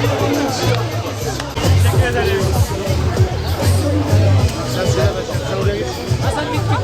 Teşekkür ederim. Sen söyle başlayalım. Hasan git git.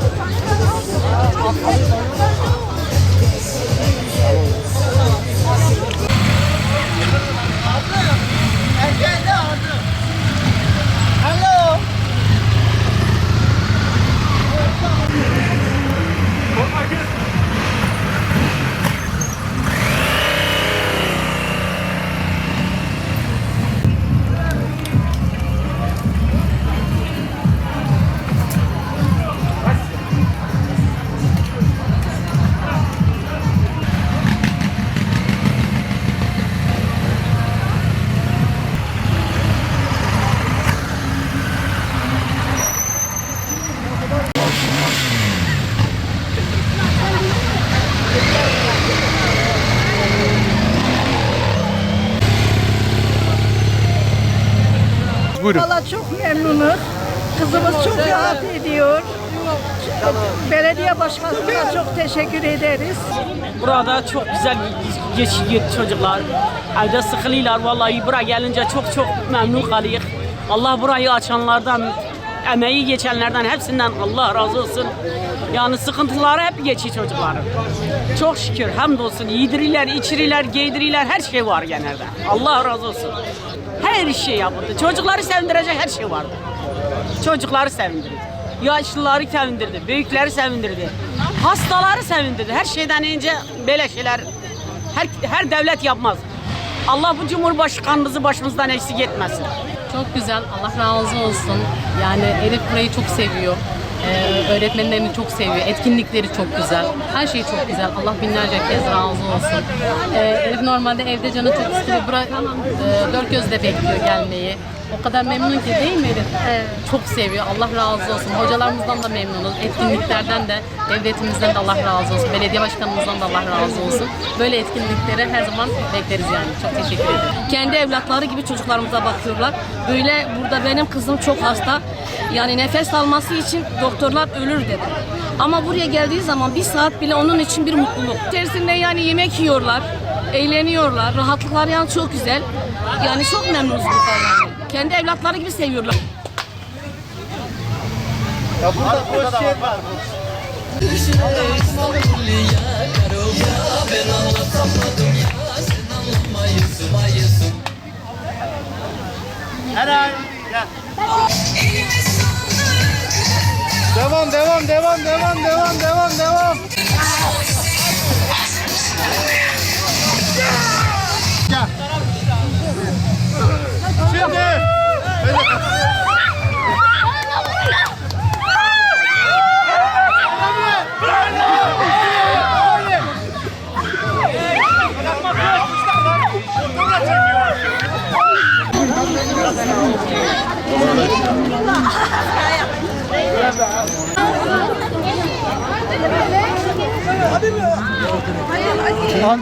Buyurun. Valla çok memnunuz. Kızımız çok rahat ediyor. Belediye başkanına çok teşekkür ederiz. Burada çok güzel geçiyor çocuklar. Evde sıkılıyorlar vallahi buraya gelince çok çok memnun kalıyor. Allah burayı açanlardan, emeği geçenlerden hepsinden Allah razı olsun. Yani sıkıntıları hep geçiyor çocukların. Çok şükür hamdolsun yedirirler, içirirler, giydirirler her şey var genelde. Allah razı olsun. Her şey yapıldı. Çocukları sevindirecek her şey vardı. Çocukları sevindirdi. Yaşlıları sevindirdi, büyükleri sevindirdi. Hastaları sevindirdi. Her şeyden önce böyle şeyler her, her devlet yapmaz. Allah bu Cumhurbaşkanımızı başımızdan eksik etmesin. Çok güzel. Allah razı olsun. Yani Elif burayı çok seviyor. Ee, öğretmenlerini çok seviyor. Etkinlikleri çok güzel. Her şey çok güzel. Allah binlerce kez razı olsun. Ee, Elif normalde evde canı çok istiyor. Bura, e, dört gözle bekliyor gelmeyi. O kadar memnun ki değil mi Elif? Çok seviyor. Allah razı olsun. Hocalarımızdan da memnunuz. Etkinliklerden de, devletimizden de Allah razı olsun. Belediye başkanımızdan da Allah razı olsun. Böyle etkinliklere her zaman bekleriz yani. Çok teşekkür ederim. kendi evlatları gibi çocuklarımıza bakıyorlar. Böyle burada benim kızım çok hasta. Yani nefes alması için doktorlar ölür dedi. Ama buraya geldiği zaman bir saat bile onun için bir mutluluk. İçerisinde yani yemek yiyorlar, eğleniyorlar, rahatlıkları yani çok güzel. Yani çok memnunuz burada yani. Kendi evlatları gibi seviyorlar. Devam devam devam devam devam devam devam. Abi mi? Hayır, hadi.